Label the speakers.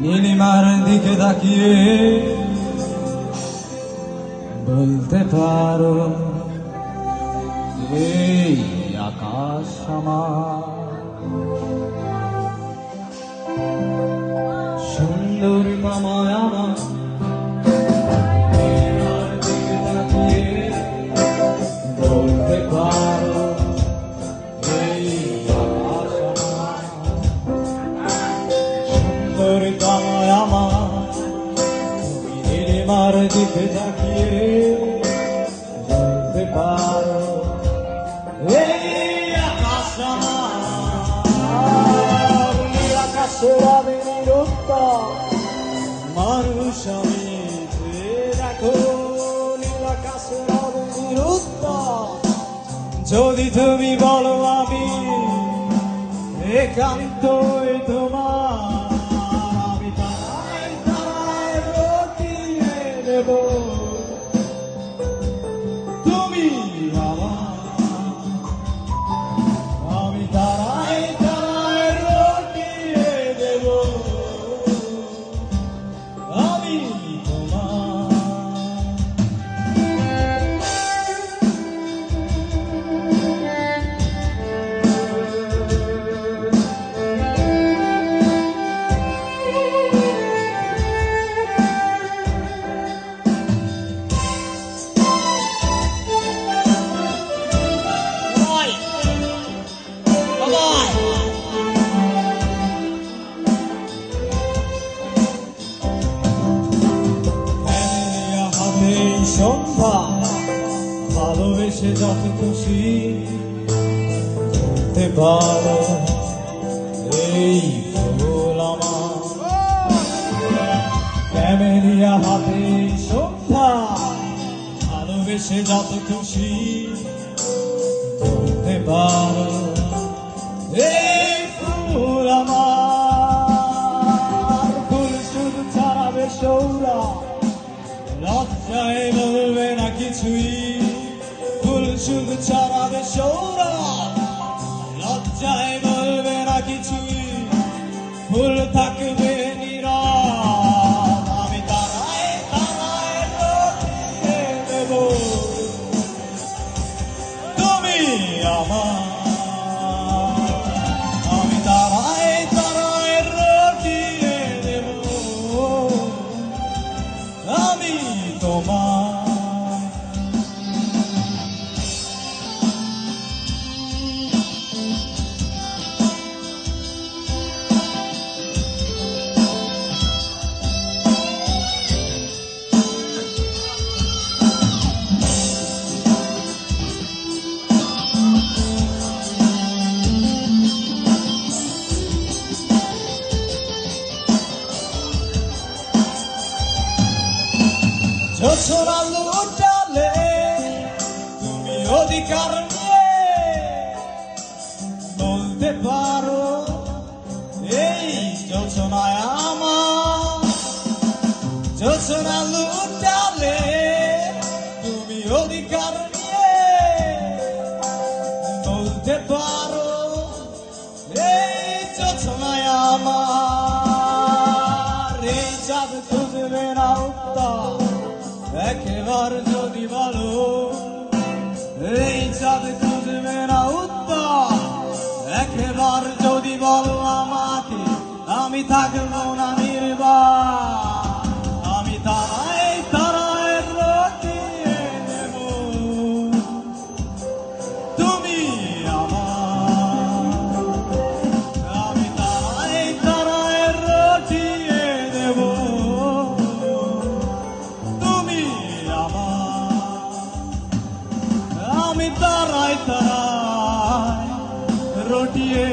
Speaker 1: নীলিমার দিকে তাকিয়ে বলতে পারো এই আকাশ আমার। দিকে তাকিয়ে বলতে পারো, এই আকাশ আকাশের আবে নিরুত্তর মানুষ আমি যে নীল আকাশের আবে নিরুত্তর যদি তুমি বলো আমি একান্তই তোমার তুমি আমার ভালোবেসে যত খুশি বলতে পারো এই ফুল আমার ক্যামেলিয়া হাতে সন্ধ্যা ভালোবেসে যত খুশি বলতে পারো এই ফুল আমার ফুল শুধু ছাড়াবে সৌরা লজ্জায় ছড়াবে ছোছরা লুটালে তুমি অধিকার নিয়ে বলতে পারো, এই যোচনায় আমার যোচনা লুটালে তুমি অধিকার নিয়ে বলতে পারো, এই যোচনায় আমার একেবার যদি বলো, এই চাঁদ খুঁজবে না উত্তর। একেবার যদি বলো আমাকে, আমি থাকব না তারাই তারাই রটিয়ে